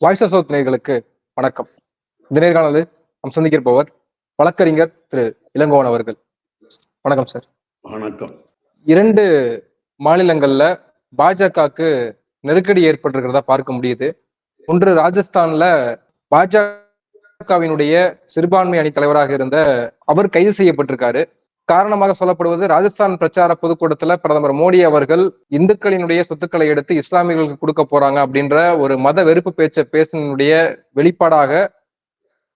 Voice of south நேயர்களுக்கு வணக்கம். இந்த நேர்காணலில் நாம் சந்திக்கிருப்பவர் வழக்கறிஞர் திரு இளங்கோவன் அவர்கள். வணக்கம் சார். வணக்கம். இரண்டு மாநிலங்கள்ல பாஜகவுக்கு நெருக்கடி ஏற்பட்டிருக்கிறதா பார்க்க முடியுது. ஒன்று ராஜஸ்தான்ல பாஜகவினுடைய சிறுபான்மை அணி தலைவராக இருந்த அவர் கைது செய்யப்பட்டிருக்காரு. காரணமாக சொல்லப்படுவது ராஜஸ்தான் பிரச்சார பொதுக்கூட்டத்துல பிரதமர் மோடி அவர்கள் இந்துக்களினுடைய சொத்துக்களை எடுத்து இஸ்லாமியர்களுக்கு கொடுக்க போறாங்க அப்படின்ற ஒரு மத வெறுப்பு பேச்ச பேசினுடைய வெளிப்பாடாக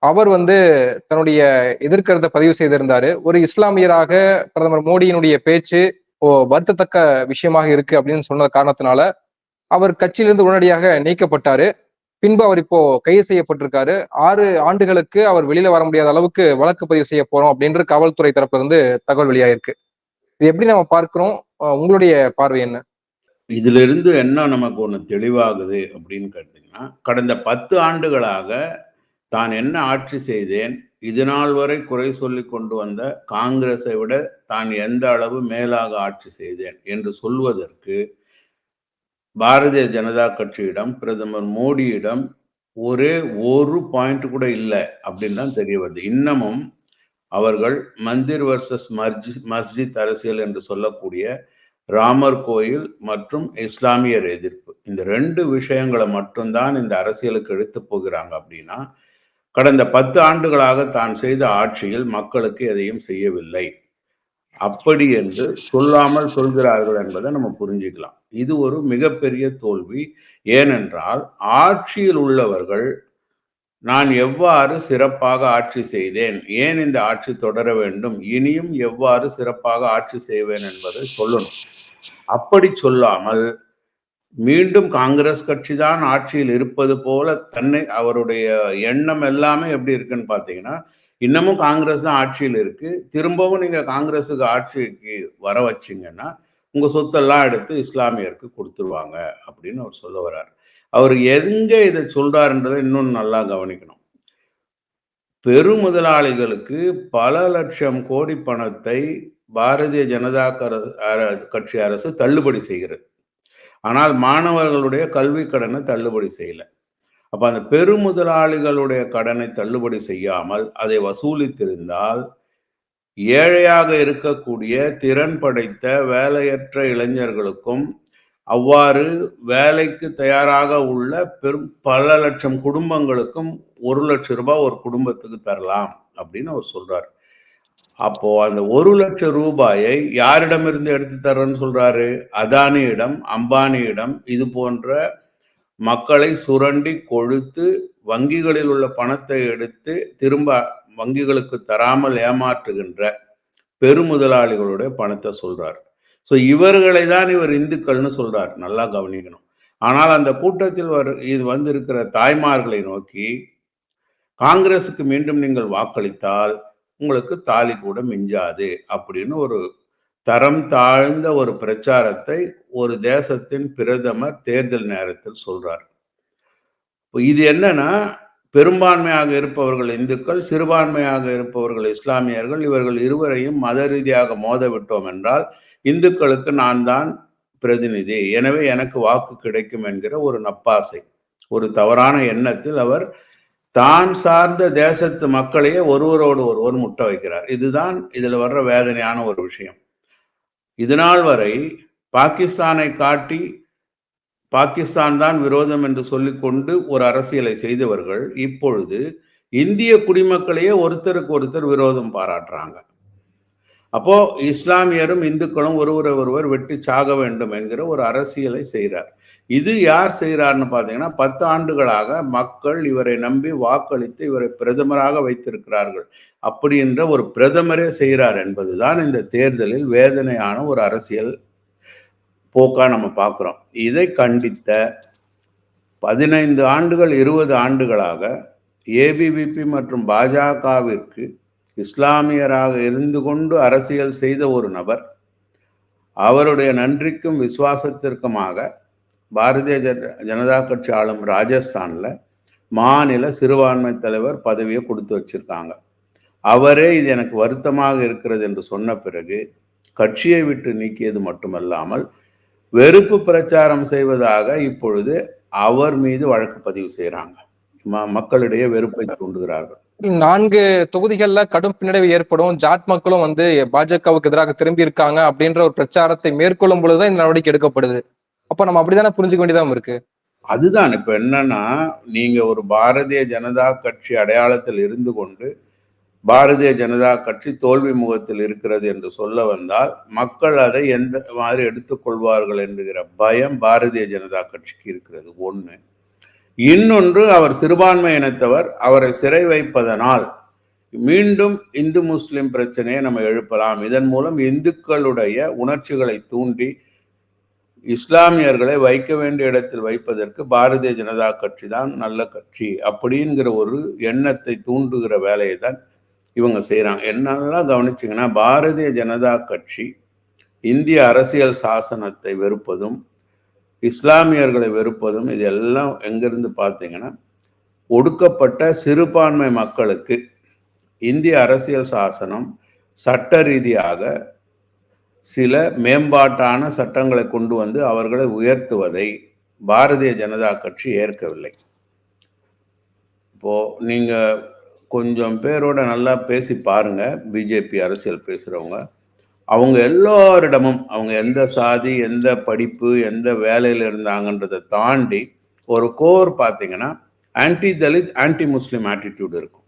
அவர் வந்து தன்னுடைய எதிர்க்கிறத பதிவு செய்திருந்தாரு. ஒரு இஸ்லாமியராக பிரதமர் மோடியினுடைய பேச்சு ஓ வருத்தத்தக்க விஷயமாக இருக்கு அப்படின்னு சொன்ன காரணத்தினால அவர் கட்சியிலிருந்து உடனடியாக நீக்கப்பட்டாரு. பின்பு அவர் இப்போ கைது செய்யப்பட்டிருக்காரு. ஆறு ஆண்டுகளுக்கு அவர் வெளியில வர முடியாத அளவுக்கு வழக்கு பதிவு செய்ய போறோம் அப்படின்ற காவல்துறை தரப்புல இருந்து தகவல் வெளியாயிருக்கு. இது எப்படி நம்ம பார்க்கிறோம்? உங்களுடைய பார்வை என்ன? இதுல இருந்து என்ன நமக்கு ஒன்று தெளிவாகுது அப்படின்னு கேட்டீங்கன்னா கடந்த பத்து ஆண்டுகளாக தான் என்ன ஆட்சி செய்தேன் இது நாள் வரை குறை சொல்லி கொண்டு வந்த காங்கிரஸை விட தான் எந்த அளவு மேலாக ஆட்சி செய்தேன் என்று சொல்வதற்கு பாரதிய ஜனதா கட்சியிடம் பிரதமர் மோடியிடம் ஒரே ஒரு பாயிண்ட் கூட இல்லை அப்படின்னு தான் தெரிய வருது. இன்னமும் அவர்கள் மந்திர் வர்சஸ் மர்ஜி மஸ்ஜித் அரசியல் என்று சொல்லக்கூடிய ராமர் கோயில் மற்றும் இஸ்லாமியர் எதிர்ப்பு. இந்த ரெண்டு விஷயங்களை மட்டும்தான் இந்த அரசியலுக்கு எடுத்து போகிறாங்க அப்படின்னா கடந்த பத்து ஆண்டுகளாக தான் செய்த ஆட்சியில் மக்களுக்கு எதையும் செய்யவில்லை. அப்படி என்று சொல்லாமல் சொல்கிறார்கள் என்பதை நம்ம புரிஞ்சுக்கலாம். இது ஒரு மிகப்பெரிய தோல்வி. ஏனென்றால் ஆட்சியில் உள்ளவர்கள் நான் எவ்வாறு சிறப்பாக ஆட்சி செய்தேன்? ஏன் இந்த ஆட்சி தொடர வேண்டும்? இனியும் எவ்வாறு சிறப்பாக ஆட்சி செய்வேன் என்பதை சொல்லணும். அப்படி சொல்லாமல் மீண்டும் காங்கிரஸ் கட்சி தான் ஆட்சியில் இருப்பது போல தன்னை அவருடைய எண்ணம் எல்லாமே எப்படி இருக்குன்னு பார்த்தீங்கன்னா இன்னமும் காங்கிரஸ் தான் ஆட்சியில் இருக்கு. திரும்பவும் நீங்க காங்கிரஸுக்கு ஆட்சிக்கு வர வச்சிங்கன்னா உங்க சொத்தெல்லாம் எடுத்து இஸ்லாமியருக்கு கொடுத்துருவாங்க அப்படின்னு அவர் சொல்ல வர்றார். அவர் எங்க இதை சொல்றாருன்றதை இன்னும் நல்லா கவனிக்கணும். பெருமுதலாளிகளுக்கு பல லட்சம் கோடி பணத்தை பாரதிய ஜனதா கட்சி அரசு தள்ளுபடி செய்கிறது. ஆனால் மாணவர்களுடைய கல்வி கடனை தள்ளுபடி செய்யல. அப்ப அந்த பெருமுதலாளிகளுடைய கடனை தள்ளுபடி செய்யாமல் அதை வசூலித்திருந்தால் ஏழையாக இருக்கக்கூடிய திறன் படைத்த வேலையற்ற இளைஞர்களுக்கும் அவ்வாறு வேலைக்கு தயாராக உள்ள பெரும் பல லட்சம் குடும்பங்களுக்கும் ஒரு லட்சம் ரூபாய் ஒரு குடும்பத்துக்கு தரலாம் அப்படின்னு அவர் சொல்றார். அப்போ அந்த ஒரு லட்சம் ரூபாயை யாரிடமிருந்து எடுத்து தர்றேன்னு சொல்றாரு? அதானியிடம் அம்பானியிடம் இது போன்ற மக்களை சுரண்டி கொழுத்து வங்கிகளில் உள்ள பணத்தை எடுத்து திரும்ப வங்கிகளுக்கு தராமல் ஏமாற்றுகின்ற பெருமுதலாளிகளுடைய பணத்தை சொல்றார். ஸோ இவர்களை தான் இவர் இந்துக்கள்னு சொல்றார். நல்லா கவனிக்கணும். ஆனால் அந்த கூட்டத்தில் வர் இது வந்திருக்கிற தாய்மார்களை நோக்கி காங்கிரஸுக்கு மீண்டும் நீங்கள் வாக்களித்தால் உங்களுக்கு தாலி கூட மிஞ்சாது அப்படின்னு ஒரு தரம் தாழ்ந்த ஒரு பிரச்சாரத்தை ஒரு தேசத்தின் பிரதமர் தேர்தல் நேரத்தில் சொல்றார். இது என்னன்னா பெரும்பான்மையாக இருப்பவர்கள் இந்துக்கள் சிறுபான்மையாக இருப்பவர்கள் இஸ்லாமியர்கள் இவர்கள் இருவரையும் மத ரீதியாக மோத விட்டோம் என்றால் இந்துக்களுக்கு நான் தான் பிரதிநிதி. எனவே எனக்கு வாக்கு கிடைக்கும் என்கிற ஒரு நப்பாசை ஒரு தவறான எண்ணத்தில் அவர் தான் சார்ந்த தேசத்து மக்களையே ஒருவரோடு ஒருவர் முட்ட வைக்கிறார். இதுதான் இதில் வர்ற வேதனையான ஒரு விஷயம். இதனால் வரை பாகிஸ்தானை காட்டி பாகிஸ்தான் தான் விரோதம் என்று சொல்லிக்கொண்டு ஒரு அரசியலை செய்தவர்கள் இப்பொழுது இந்திய குடிமக்களையே ஒருத்தருக்கு ஒருத்தர் விரோதம் பாராட்டுறாங்க. அப்போ இஸ்லாமியரும் இந்துக்களும் ஒருவரை ஒருவர் வெட்டி சாக வேண்டும் என்கிற ஒரு அரசியலை செய்கிறார். இது யார் செய்கிறார்னு பார்த்தீங்கன்னா பத்து ஆண்டுகளாக மக்கள் இவரை நம்பி வாக்களித்து இவரை பிரதமராக வைத்திருக்கிறார்கள். அப்படி என்ற ஒரு பிரதமரே செய்கிறார் என்பதுதான் இந்த தேர்தலில் வேதனையான ஒரு அரசியல் போக்கா நம்ம பார்க்குறோம். இதை கண்டித்த பதினைந்து ஆண்டுகள் இருபது ஆண்டுகளாக ஏபிவிபி மற்றும் பாஜகவிற்கு இஸ்லாமியராக இருந்து கொண்டு அரசியல் செய்த ஒரு நபர் அவருடைய நன்றிக்கும் விசுவாசத்திற்குமாக பாரதிய ஜனதா கட்சி ஆளும் ராஜஸ்தானில் மாநில சிறுபான்மை தலைவர் பதவியை கொடுத்து வச்சிருக்காங்க. அவரே இது எனக்கு வருத்தமாக இருக்கிறது என்று சொன்ன பிறகு கட்சியை விட்டு நீக்கியது மட்டுமல்லாமல் வெறுப்பு பிரச்சாரம் செய்வதாக இப்பொழுது அவர் மீது வழக்கு பதிவு செய்கிறாங்க மக்களிடையே வெறுப்பை தூண்டுகிறார்கள். நான்கு தொகுதிகள்ல கடும் பின்னடைவு ஏற்படும். ஜாட் மக்களும் வந்து பாஜகவுக்கு எதிராக திரும்பி இருக்காங்க அப்படின்ற ஒரு பிரச்சாரத்தை மேற்கொள்ளும் பொழுதுதான் இந்த நடவடிக்கை எடுக்கப்படுது. அப்ப நம்ம அப்படிதானே புரிஞ்சுக்க வேண்டியதாம் இருக்கு. அதுதான் இப்ப என்னன்னா நீங்க ஒரு பாரதிய ஜனதா கட்சி அடையாளத்தில் இருந்து கொண்டு பாரதிய ஜனதா கட்சி தோல்வி முகத்தில் இருக்கிறது என்று சொல்ல வந்தால் மக்கள் அதை எந்த மாதிரி எடுத்துக்கொள்வார்கள் என்கிற பயம் பாரதிய ஜனதா கட்சிக்கு இருக்கிறது. ஒன்று இன்னொன்று அவர் சிறுபான்மை இனத்தவர் அவரை சிறை வைப்பதனால் மீண்டும் இந்து முஸ்லிம் பிரச்சனையை நம்ம எழுப்பலாம். இதன் மூலம் இந்துக்களுடைய உணர்ச்சிகளை தூண்டி இஸ்லாமியர்களை வைக்க வேண்டிய இடத்தில் வைப்பதற்கு பாரதிய ஜனதா கட்சி தான் நல்ல கட்சி. அப்படிங்கிற ஒரு எண்ணத்தை தூண்டுகிற வேலையை தான் இவங்க செய்கிறாங்க என்னெல்லாம் கவனிச்சிங்கன்னா பாரதிய ஜனதா கட்சி இந்திய அரசியல் சாசனத்தை வெறுப்பதும் இஸ்லாமியர்களை வெறுப்பதும் இது எல்லாம் எங்கிருந்து பார்த்தீங்கன்னா ஒடுக்கப்பட்ட சிறுபான்மை மக்களுக்கு இந்திய அரசியல் சாசனம் சட்ட ரீதியாக சில மேம்பாட்டான சட்டங்களை கொண்டு வந்து அவர்களை உயர்த்துவதை பாரதிய ஜனதா கட்சி ஏற்கவில்லை. இப்போ நீங்கள் கொஞ்சம் பேரோட நல்லா பேசி பாருங்க. பிஜேபி அரசியல் பேசுகிறவங்க அவங்க எல்லோரிடமும் அவங்க எந்த சாதி எந்த படிப்பு எந்த வேலையில் இருந்தாங்கன்றதை தாண்டி ஒரு கோர் பார்த்தீங்கன்னா anti Dalit anti Muslim attitude இருக்கும்.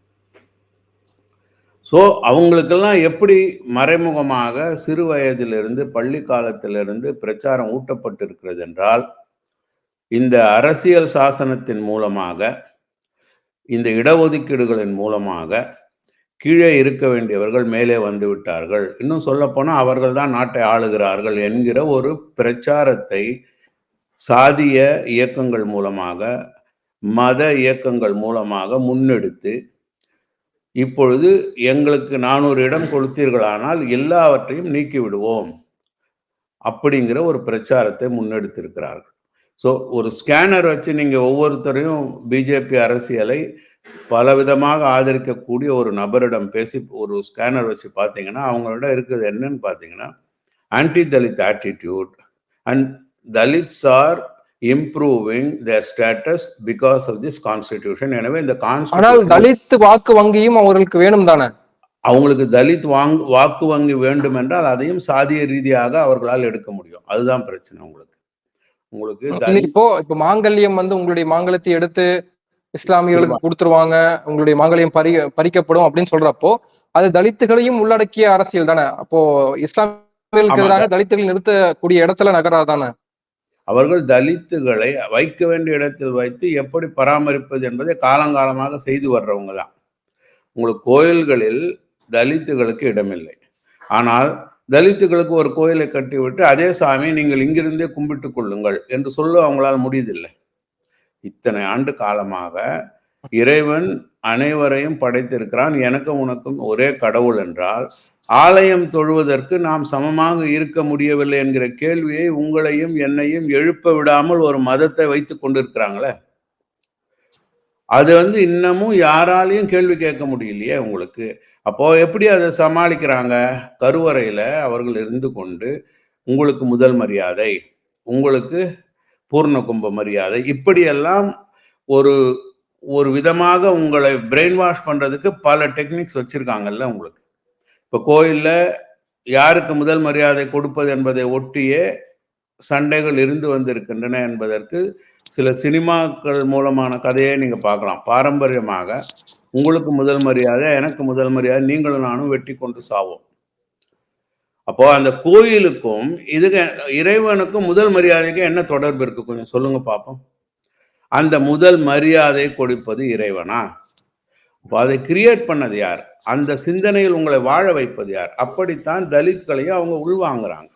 ஸோ அவங்களுக்கெல்லாம் எப்படி மறைமுகமாக சிறு வயதிலிருந்து பள்ளி காலத்திலிருந்து பிரச்சாரம் ஊட்டப்பட்டிருக்கிறது என்றால் இந்த அரசியல் சாசனத்தின் மூலமாக இந்த இடஒதுக்கீடுகளின் மூலமாக கீழே இருக்க வேண்டியவர்கள் மேலே வந்து விட்டார்கள். இன்னும் சொல்லப்போனால் அவர்கள் தான் நாட்டை ஆளுகிறார்கள் என்கிற ஒரு பிரச்சாரத்தை சாதிய இயக்கங்கள் மூலமாக மத இயக்கங்கள் மூலமாக முன்னெடுத்து இப்பொழுது எங்களுக்கு நானூறு இடம் கொடுத்தீர்களானால் எல்லாவற்றையும் நீக்கிவிடுவோம் அப்படிங்கிற ஒரு பிரச்சாரத்தை முன்னெடுத்திருக்கிறார்கள். ஸோ ஒரு ஸ்கேனர் வச்சு நீங்கள் ஒவ்வொருத்தரையும் பிஜேபி அரசியலை பலவிதமாக ஆதரிக்கக்கூடிய ஒரு நபரிடம் பேசி ஒரு ஸ்கேனர் வச்சு பார்த்தீங்கன்னா அவங்களோட இருக்குது என்னன்னு பார்த்தீங்கன்னா anti Dalit attitude and Dalits are improving their status because of this constitution எனவே இந்த ஆனால் தலித் வாக்கு வங்கியும் அவர்களுக்கு வேணும் தானே? அவங்களுக்கு தலித் வாங் வாக்கு வங்கி வேண்டும் என்றால் அதையும் சாதிய ரீதியாக அவர்களால் எடுக்க முடியும். அதுதான் பிரச்சனை உங்களுக்கு. உங்களுக்கு இப்போ இப்ப மாங்கல்யம் வந்து உங்களுடைய மாங்கல்யத்தை எடுத்து இஸ்லாமியர்களுக்கு கொடுத்துருவாங்க உங்களுடைய மாங்கல்யம் பறி பறிக்கப்படும் அப்படின்னு சொல்றப்போ அது தலித்துகளையும் உள்ளடக்கிய அரசியல் தானே? அப்போ இஸ்லாமியர்களுக்கு. எதிராக தலித்துகள் நிறுத்தக்கூடிய இடத்துல நகராதானே அவர்கள் தலித்துகளை வைக்க வேண்டிய இடத்தில் வைத்து எப்படி பராமரிப்பது என்பதை காலங்காலமாக செய்து வர்றவங்க தான். உங்களுக்கு கோயில்களில் தலித்துகளுக்கு இடமில்லை. ஆனால் தலித்துகளுக்கு ஒரு கோயிலை கட்டிவிட்டு அதே சாமி நீங்கள் இங்கிருந்தே கும்பிட்டு கொள்ளுங்கள் என்று சொல்ல அவங்களால் முடியதில்லை. இத்தனை ஆண்டு காலமாக இறைவன் அனைவரையும் படைத்திருக்கிறான். எனக்கும் உனக்கும் ஒரே கடவுள் என்றால் ஆலயம் தொழுவதற்கு நாம் சமமாக இருக்க முடியவில்லை என்கிற கேள்வியை உங்களையும் என்னையும் எழுப்ப விடாமல் ஒரு மதத்தை வைத்து கொண்டிருக்கிறாங்களே? அது வந்து இன்னமும் யாராலையும் கேள்வி கேட்க முடியலையே உங்களுக்கு. அப்போ எப்படி அதை சமாளிக்கிறாங்க? கருவறையில் அவர்கள் இருந்து கொண்டு உங்களுக்கு முதல் மரியாதை உங்களுக்கு பூர்ண கும்ப மரியாதை இப்படியெல்லாம் ஒரு ஒரு விதமாக உங்களை பிரெயின் வாஷ் பண்ணுறதுக்கு பல டெக்னிக்ஸ் வச்சுருக்காங்கல்ல உங்களுக்கு. இப்போ கோயிலில் யாருக்கு முதல் மரியாதை கொடுப்பது என்பதை ஒட்டியே சண்டைகள் இருந்து வந்திருக்கின்றன என்பதற்கு சில சினிமாக்கள் மூலமான கதையை நீங்கள் பார்க்கலாம். பாரம்பரியமாக உங்களுக்கு முதல் மரியாதை எனக்கு முதல் மரியாதை நீங்களும் நானும் வெட்டி கொண்டு சாவோம். அப்போ அந்த கோயிலுக்கும் இதுக்கு இறைவனுக்கும் முதல் மரியாதைக்கு என்ன தொடர்பு இருக்கு? கொஞ்சம் சொல்லுங்க பார்ப்போம் அந்த முதல் மரியாதை கொடுப்பது இறைவனா? அப்போ அதை கிரியேட் பண்ணது யார்? அந்த சிந்தனையில் உங்களை வாழ வைப்பது யார்? அப்படித்தான் தலித்களையும் அவங்க உள்வாங்குறாங்க.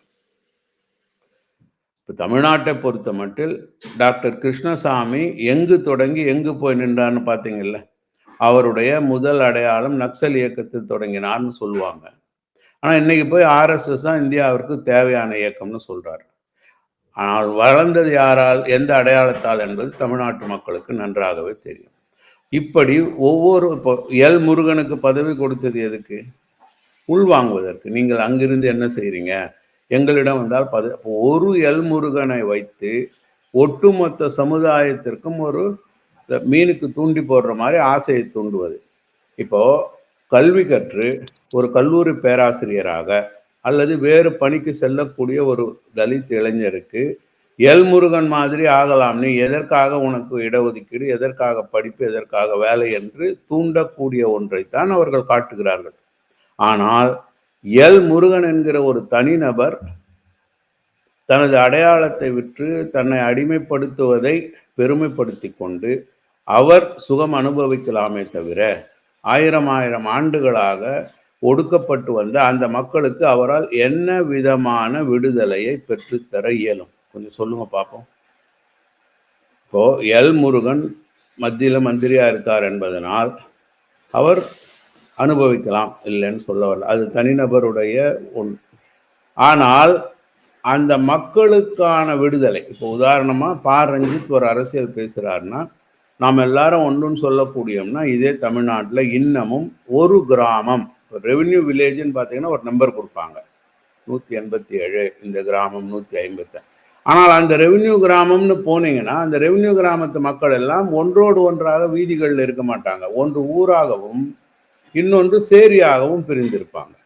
இப்போ தமிழ்நாட்டை பொறுத்த மட்டில் டாக்டர் கிருஷ்ணசாமி எங்கு தொடங்கி எங்கு போய் நின்றான்னு பார்த்தீங்கல்ல அவருடைய முதல் அடையாளம் நக்சல் இயக்கத்தில் தொடங்கினார்னு சொல்லுவாங்க. ஆனால் இன்னைக்கு போய் ஆர்எஸ்எஸ் தான் இந்தியாவிற்கு தேவையான இயக்கம்னு சொல்கிறார் ஆனால் வளர்ந்தது யாரால் எந்த அடையாளத்தால் என்பது தமிழ்நாட்டு மக்களுக்கு நன்றாகவே தெரியும். இப்படி ஒவ்வொரு இப்போ எல் முருகனுக்கு பதவி கொடுத்தது எதுக்கு? உள்வாங்குவதற்கு. நீங்கள் அங்கிருந்து என்ன செய்கிறீங்க எங்களிடம் வந்தால் பது ஒரு எல் முருகனை வைத்து ஒட்டுமொத்த சமுதாயத்திற்கும் ஒரு மீனுக்கு தூண்டி போடுற மாதிரி ஆசையை தூண்டுவது. இப்போ கல்வி கற்று ஒரு கல்லூரி பேராசிரியராக அல்லது வேறு பணிக்கு செல்லக்கூடிய ஒரு தலித் இளைஞருக்கு எல்முருகன் மாதிரி ஆகலாம்னு எதற்காக உனக்கு இடஒதுக்கீடு எதற்காக படிப்பு எதற்காக வேலை என்று தூண்டக்கூடிய ஒன்றைத்தான் அவர்கள் காட்டுகிறார்கள். ஆனால் எல் முருகன் என்கிற ஒரு தனிநபர் தனது அடையாளத்தை விற்று தன்னை அடிமைப்படுத்துவதை பெருமைப்படுத்தி கொண்டு அவர் சுகம் அனுபவிக்கலாமே தவிர ஆயிரம் ஆயிரம் ஆண்டுகளாக ஒடுக்கப்பட்டு வந்த அந்த மக்களுக்கு அவரால் என்ன விதமான விடுதலையை பெற்றுத்தர இயலும்? கொஞ்சம் சொல்லுங்க பார்ப்போம். இப்போ எல் முருகன் மத்தியில் மந்திரியா இருக்கார் என்பதனால் அவர் அனுபவிக்கலாம் இல்லைன்னு சொல்ல வரல. அது தனிநபருடைய ஒன் ஆனால் அந்த மக்களுக்கான விடுதலை இப்போ உதாரணமாக பா ரஞ்சித் ஒரு அரசியல் பேசுகிறாருன்னா நாம் எல்லாரும் ஒன்றுன்னு சொல்லக்கூடியோம்னா இதே தமிழ்நாட்டில் இன்னமும் ஒரு கிராமம் ரெவென்யூ வில்லேஜ்னு பார்த்தீங்கன்னா ஒரு நம்பர் கொடுப்பாங்க. நூற்றி எண்பத்தி ஏழு இந்த கிராமம் நூற்றி ஐம்பத்தி ஆனால் அந்த ரெவென்யூ கிராமம்னு போனீங்கன்னா அந்த ரெவென்யூ கிராமத்து மக்கள் எல்லாம் ஒன்றோடு ஒன்றாக வீதிகளில் இருக்க மாட்டாங்க. ஒன்று ஊராகவும் இன்னொன்று சேரியாகவும் பிரிந்திருப்பாங்க.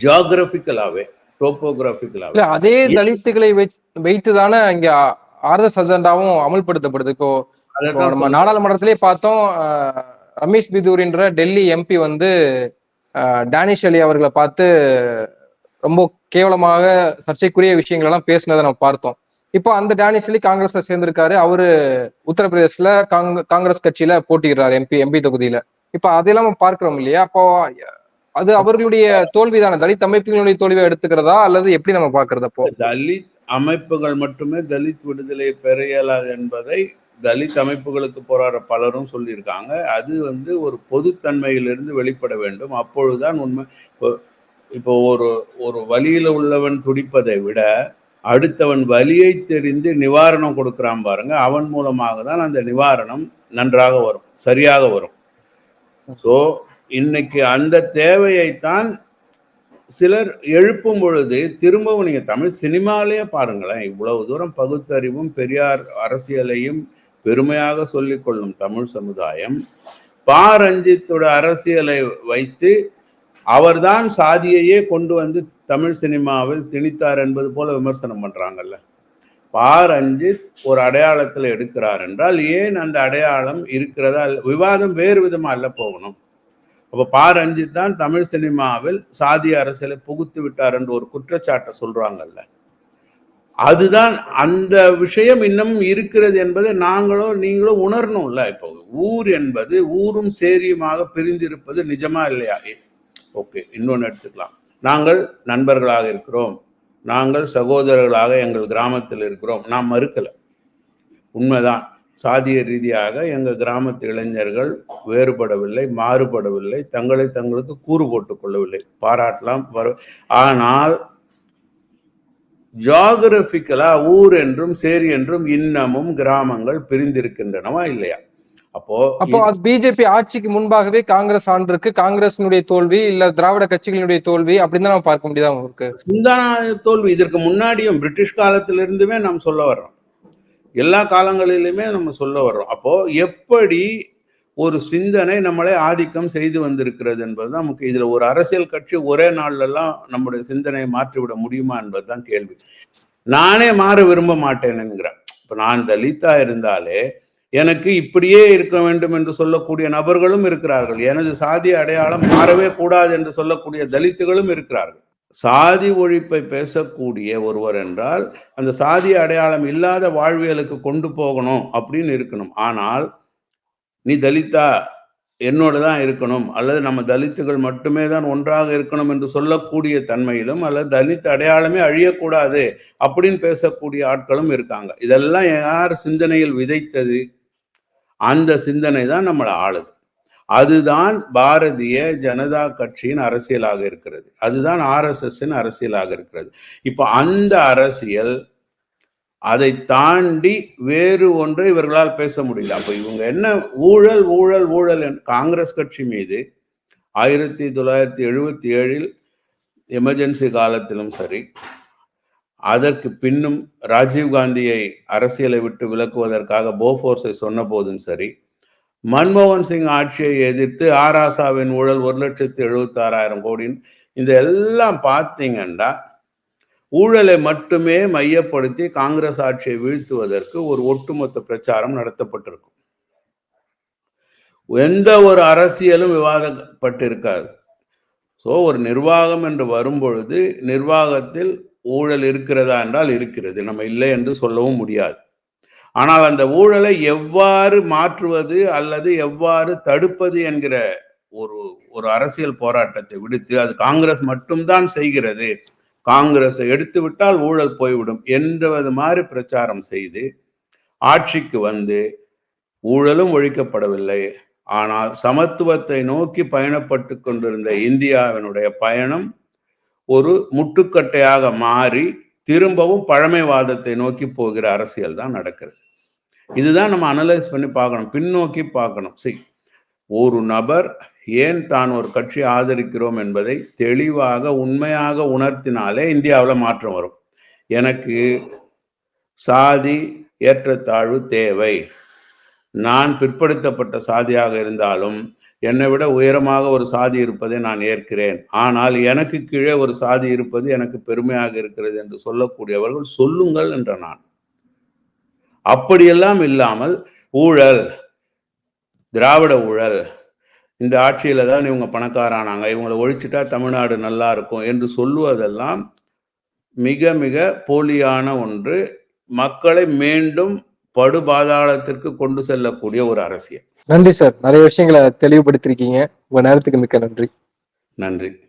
ஜியாகிரபிக்கலாவே டோப்போகிராபிக்கலாவே அதே தலித்துகளை வைத்து தானே இங்க ஆர்எஸ் அஜெண்டாவும் அமல்படுத்தப்படுது. இப்போ நம்ம. நாடாளுமன்றத்திலே பார்த்தோம் ரமேஷ் பிதூரின்ற டெல்லி எம்பி வந்து டேனிஷ் அலி அவர்களை பார்த்து ரொம்ப கேவலமாக சர்ச்சைக்குரிய விஷயங்கள் எல்லாம் பேசினதை நம்ம பார்த்தோம். இப்போ அந்த டேனிஷ் அலி காங்கிரஸ்ல சேர்ந்திருக்காரு. அவரு உத்தரப்பிரதேசல காங்க- காங்கிரஸ் கட்சியில போட்டியிடுறாரு எம்பி எம்பி தொகுதியில. இப்ப அதெல்லாம் நம்ம பார்க்கிறோம் இல்லையா? அப்போ அது அவர்களுடைய தோல்விதான? தலித் அமைப்புகளுடைய தோல்வியை எடுத்துக்கிறதா? அல்லது எப்படி நம்ம பாக்குறது அப்போ? தலித் அமைப்புகள் மட்டுமே தலித் விடுதலை பெற இயலாது என்பதை தலித் அமைப்புகளுக்கு போராட பலரும் சொல்லியிருக்காங்க. அது வந்து ஒரு பொதுத்தன்மையிலிருந்து வெளிப்பட வேண்டும். அப்பொழுதுதான் உண்மை. இப்போ இப்போ ஒரு ஒரு வழியில உள்ளவன் துடிப்பதை விட அடுத்தவன் வலியை தெரிந்து நிவாரணம் கொடுக்கிறான் பாருங்க. அவன் மூலமாக தான் அந்த நிவாரணம் நன்றாக வரும் சரியாக வரும். ஸோ இன்னைக்கு அந்த தேவையைத்தான் சிலர் எழுப்பும் பொழுது திரும்பவும் நீங்க தமிழ் சினிமாலேயே பாருங்களேன். இவ்வளவு தூரம் பகுத்தறிவும் பெரியார் அரசியலையும் பெருமையாக சொல்லிக் கொள்ளும் தமிழ் சமுதாயம். பா. ரஞ்சித்தோட அரசியலை வைத்து அவர்தான் சாதியையே கொண்டு வந்து தமிழ் சினிமாவில் திணித்தார் என்பது போல விமர்சனம் பண்றாங்கல்ல. பாரஞ்சித் ஒரு அடையாளத்தில் எடுக்கிறார் என்றால் ஏன் அந்த அடையாளம் இருக்கிறதா? விவாதம் வேறு விதமாக அல்ல போகணும். அப்போ பார் ரஞ்சித் தான் தமிழ் சினிமாவில் சாதி அரசியலை புகுத்து விட்டார் என்று ஒரு குற்றச்சாட்டை சொல்றாங்கல்ல. அதுதான் அந்த விஷயம் இன்னும் இருக்கிறது என்பதை நாங்களோ நீங்களோ உணரணும்ல இப்போ. ஊர் என்பது ஊரும் சேரியுமாக பிரிந்திருப்பது நிஜமா இல்லையா? ஓகே இன்னொன்று எடுத்துக்கலாம். நாங்கள் நண்பர்களாக இருக்கிறோம். நாங்கள் சகோதரர்களாக எங்கள் கிராமத்தில் இருக்கிறோம். நாம் மறுக்கலை. உண்மைதான். சாதிய ரீதியாக எங்கள் கிராமத்து இளைஞர்கள் வேறுபடவில்லை மாறுபடவில்லை தங்களை தங்களுக்கு கூறு போட்டுக் கொள்ளவில்லை. பாராட்டலாம் வர ஆனால் ஜாகிரபிக்கலா ஊர் என்றும் சேரி என்றும் இன்னமும் கிராமங்கள் பிரிந்திருக்கின்றனவா இல்லையா? அப்போ அப்போ அது பிஜேபி ஆட்சிக்கு முன்பாகவே காங்கிரஸ் ஆண்டிருக்கு காங்கிரசினுடைய தோல்வி இல்ல திராவிட கட்சிகளினுடைய தோல்வி அப்படின்னு நம்ம பார்க்க முடியுதா உங்களுக்கு? சிந்தானா தோல்வி. இதற்கு முன்னாடியும் பிரிட்டிஷ் காலத்திலிருந்துமே நாம் சொல்ல வர்றோம். எல்லா காலங்களிலுமே நம்ம சொல்ல வர்றோம். அப்போ எப்படி ஒரு சிந்தனை நம்மளை ஆதிக்கம் செய்து வந்திருக்கிறது என்பதுதான் முக்கியம். இதுல ஒரு அரசியல் கட்சி ஒரே நாள்ல எல்லாம் நம்முடைய சிந்தனையை மாற்றிவிட முடியுமா என்பதுதான் கேள்வி. நானே மாற விரும்ப மாட்டேன் என்கிறேன் இப்ப நான் தலித்தா இருந்தாலே எனக்கு இப்படியே இருக்க வேண்டும் என்று சொல்லக்கூடிய நபர்களும் இருக்கிறார்கள். எனது சாதி அடையாளம் மாறவே கூடாது என்று சொல்லக்கூடிய தலித்துகளும் இருக்கிறார்கள். சாதி ஒழிப்பை பேசக்கூடிய ஒருவர் என்றால் அந்த சாதி அடையாளம் இல்லாத வாழ்வியலுக்கு கொண்டு போகணும் அப்படின்னு இருக்கணும். ஆனால் நீ தலித்தா என்னோட தான் இருக்கணும். அல்லது நம்ம தலித்துகள் மட்டுமே தான் ஒன்றாக இருக்கணும் என்று சொல்லக்கூடிய தன்மையிலும் அல்லது தலித் அடையாளமே அழியக்கூடாது அப்படின்னு பேசக்கூடிய ஆட்களும் இருக்காங்க. இதெல்லாம் யார் சிந்தனையில் விதைத்தது? அந்த சிந்தனை தான் நம்மளை ஆளுது. அதுதான் பாரதிய ஜனதா கட்சியின் அரசியலாக இருக்கிறது. அதுதான் ஆர்எஸ்எஸ்ஸின் அரசியலாக இருக்கிறது. இப்போ அந்த அரசியல் அதை தாண்டி வேறு ஒன்றை இவர்களால் பேச முடியல. அப்போ இவங்க என்ன ஊழல் ஊழல் ஊழல் என்று- காங்கிரஸ் கட்சி மீது ஆயிரத்தி தொள்ளாயிரத்தி எழுபத்தி ஏழில் எமர்ஜென்சி காலத்திலும் சரி அதற்கு பின்னும் ராஜீவ்காந்தியை அரசியலை விட்டு விலக்குவதற்காக போஃபோர்ஸை சொன்ன போதும் சரி மன்மோகன் சிங் ஆட்சியை எதிர்த்து ஆராசாவின் ஊழல் ஒரு லட்சத்தி எழுபத்தி ஆறாயிரம் கோடி இந்த எல்லாம் பார்த்தீங்கன்னா ஊழலை மட்டுமே மையப்படுத்தி காங்கிரஸ் ஆட்சியை வீழ்த்துவதற்கு ஒரு ஒட்டுமொத்த பிரச்சாரம் நடத்தப்பட்டிருக்கும். எந்த ஒரு அரசியலும் விவாதப்பட்டிருக்காது. ஸோ ஒரு நிர்வாகம் என்று வரும்பொழுது நிர்வாகத்தில் ஊழல் இருக்கிறதா என்றால் இருக்கிறது. நம்ம இல்லை என்று சொல்லவும் முடியாது. ஆனால் அந்த ஊழலை எவ்வாறு மாற்றுவது அல்லது எவ்வாறு தடுப்பது என்கிற ஒரு ஒரு அரசியல் போராட்டத்தை விடுத்து அது காங்கிரஸ் மட்டும்தான் செய்கிறது. காங்கிரஸை எடுத்து விட்டால் ஊழல் போய்விடும் என்றது மாதிரி பிரச்சாரம் செய்து ஆட்சிக்கு வந்து ஊழலும் ஒழிக்கப்படவில்லை. ஆனால் சமத்துவத்தை நோக்கி பயணப்பட்டு கொண்டிருந்த இந்தியாவினுடைய பயணம் ஒரு முட்டுக்கட்டையாக மாறி திரும்பவும் பழமைவாதத்தை நோக்கி போகிற அரசியல் தான் நடக்கிறது. இதுதான் நம்ம அனலைஸ் பண்ணி பார்க்கணும் பின்னோக்கி பார்க்கணும். சி ஒரு நபர் ஏன் தான் ஒரு கட்சி ஆதரிக்கிறோம் என்பதை தெளிவாக உண்மையாக உணர்த்தினாலே இந்தியாவில் மாற்றம் வரும். எனக்கு சாதி ஏற்றத்தாழ்வு தேவை. நான் பிற்படுத்தப்பட்ட சாதியாக இருந்தாலும் என்னை விட உயரமாக ஒரு சாதி இருப்பதை நான் ஏற்கிறேன். ஆனால் எனக்கு கீழே ஒரு சாதி இருப்பது எனக்கு பெருமையாக இருக்கிறது என்று சொல்லக்கூடியவர்கள் சொல்லுங்கள் என்ற நான். அப்படியெல்லாம் இல்லாமல் ஊழல் திராவிட ஊழல் இந்த ஆட்சியில தான் இவங்க பணக்காரானாங்க இவங்களை ஒழிச்சிட்டா தமிழ்நாடு நல்லா இருக்கும் என்று சொல்லுவதெல்லாம் மிக மிக போலியான ஒன்று. மக்களை மீண்டும் படுபாதாளத்திற்கு கொண்டு செல்லக்கூடிய ஒரு அரசியல். நன்றி சார். நிறைய விஷயங்களை தெளிவுபடுத்திருக்கீங்க. உங்க நேரத்துக்கு மிக்க நன்றி. நன்றி.